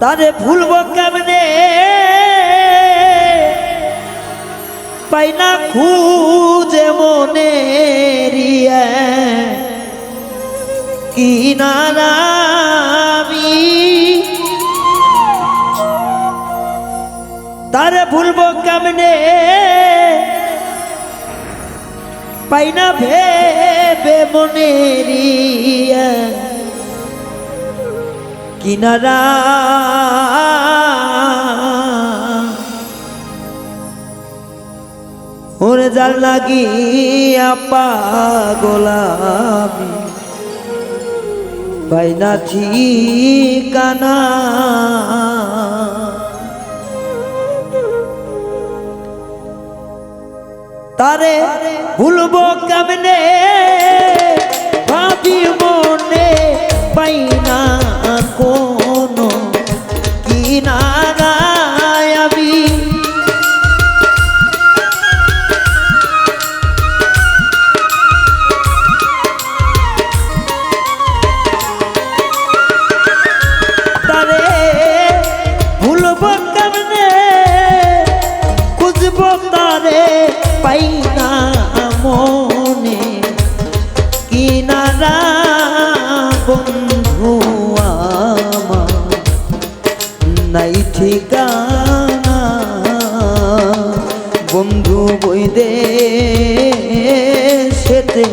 তারে ভুলব কেমনে? পাই না খুঁজে মনে কি নারামি তারে ভুলব কেমনে? পাই না ভেবে মনে রিয়া কিনারা। ওরে জাল লাগিয়া পাগলামি পাই না ঠিকানা। তারে ভুলব কেমনে? ভাবি মনে পাই না কোনো কিনারায় নাই ঠিকানা। বন্ধু বই দে সেতে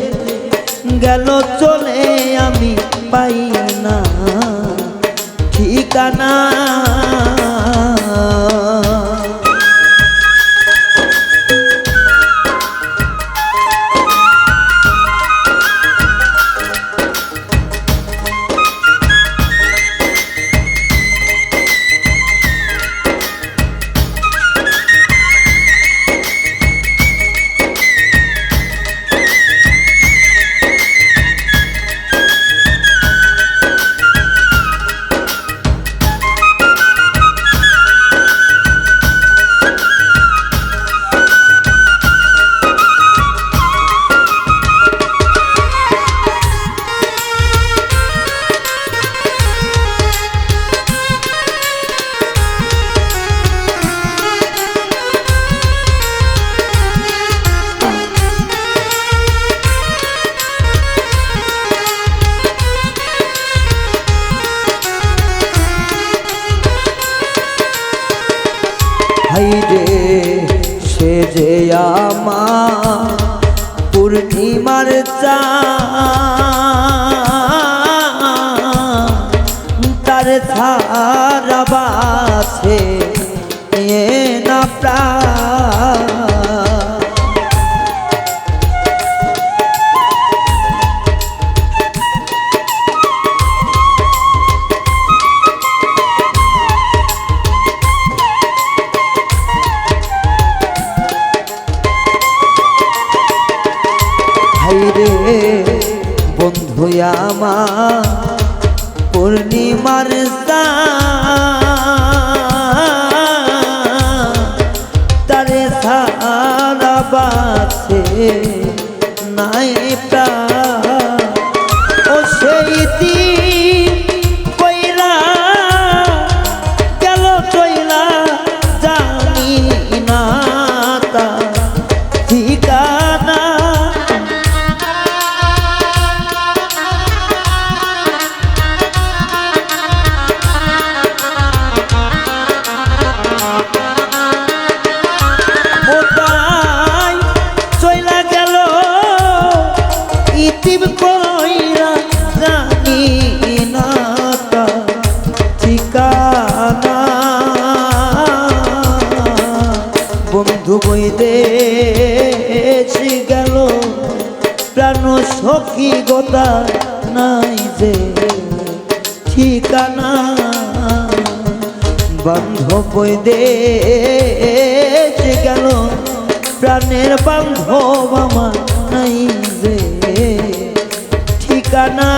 গেল চলে আমি পাই না। ঠিকানা जा পূর্ণিমার তারে সারা বাছে বন্ধু দেশ গেল। প্রাণ সখী গোতা নাই যে ঠিকানা। বান্ধব বই দেশ গেল। প্রাণের বান্ধব আমার নাই যে ঠিকানা।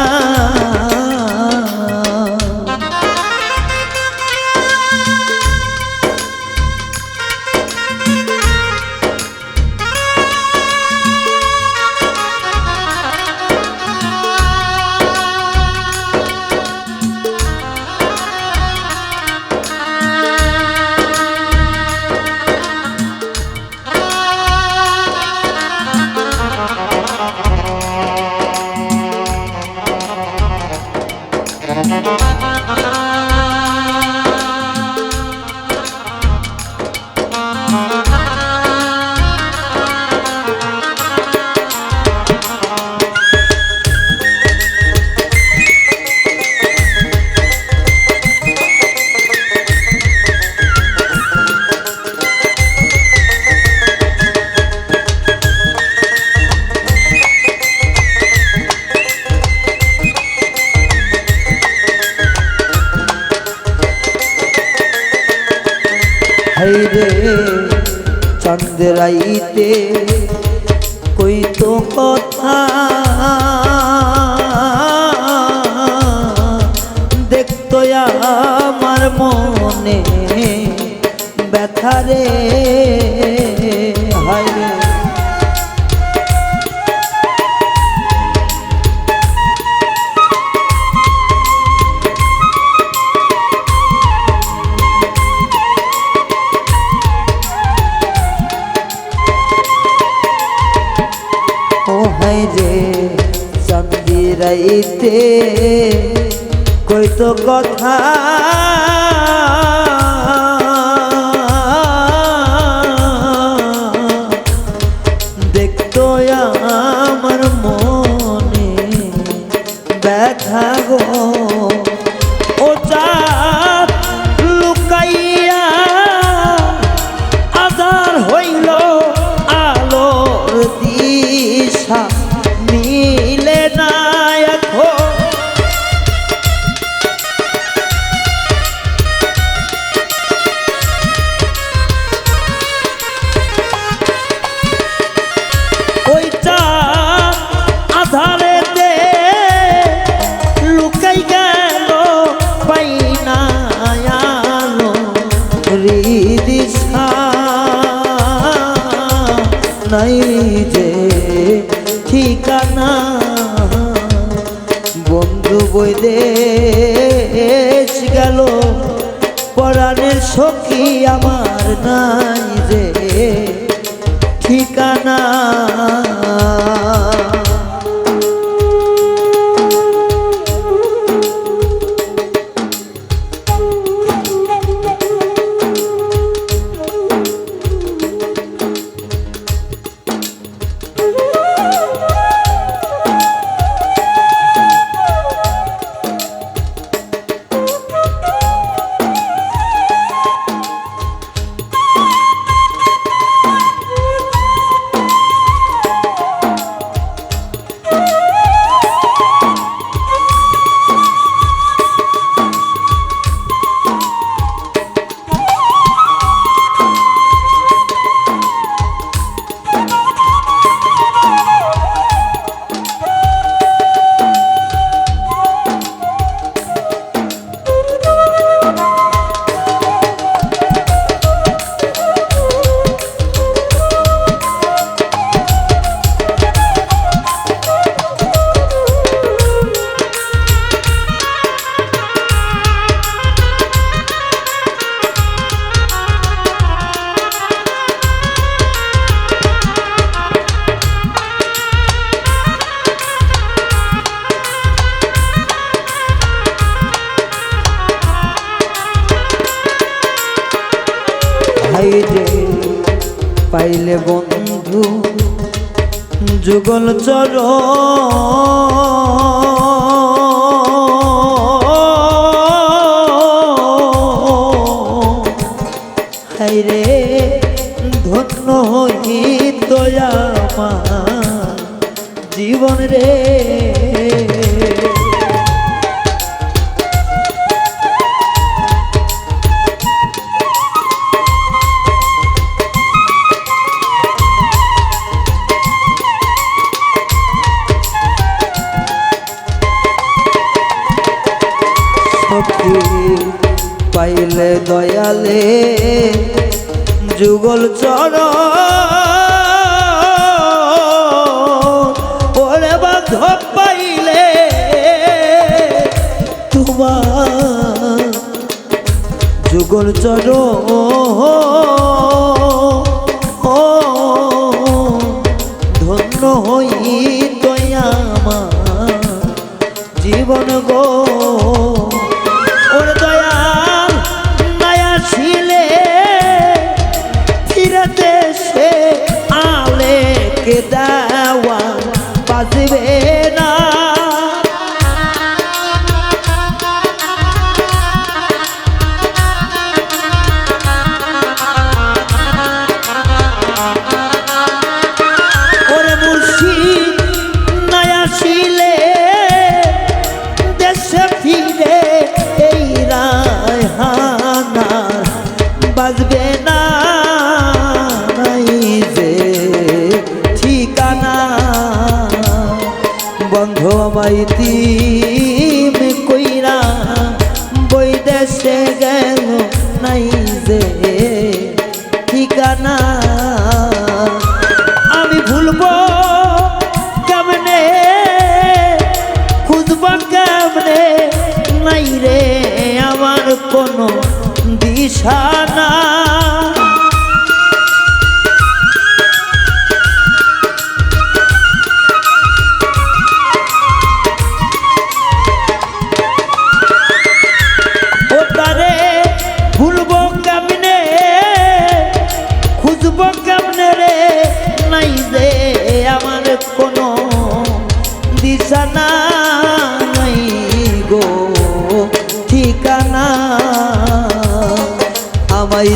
আইতে কই তো কথা চন্দিরাইতে কইতো কথা। দেখতো আমার মনে ব্যথা গো। দেশ গেল। পরাণের সখী আমার নাই রে। ঠিকানা পাইলে বন্ধু যুগল চর হাই রে ধন্য হইত আমার জীবন রে। আছে দয়ালে, যুগল চর। ওরে বাধব পাইলে তোমার যুগল চর। ধন্য হই দয়া জীবন গো।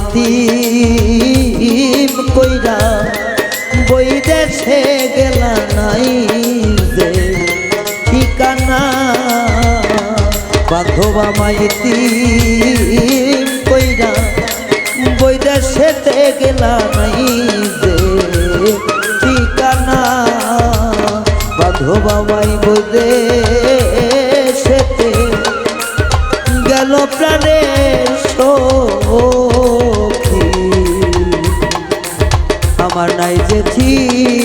এতিম কইরা বই দেশে গেলা নাই যে ঠিকানা। বাধবা মাইতিম কইরা বই দেশেতে গেলা নাই যে ঠিকানা। বাধবা মাই বোধে সেতে গেল প্রাণের শো εκεί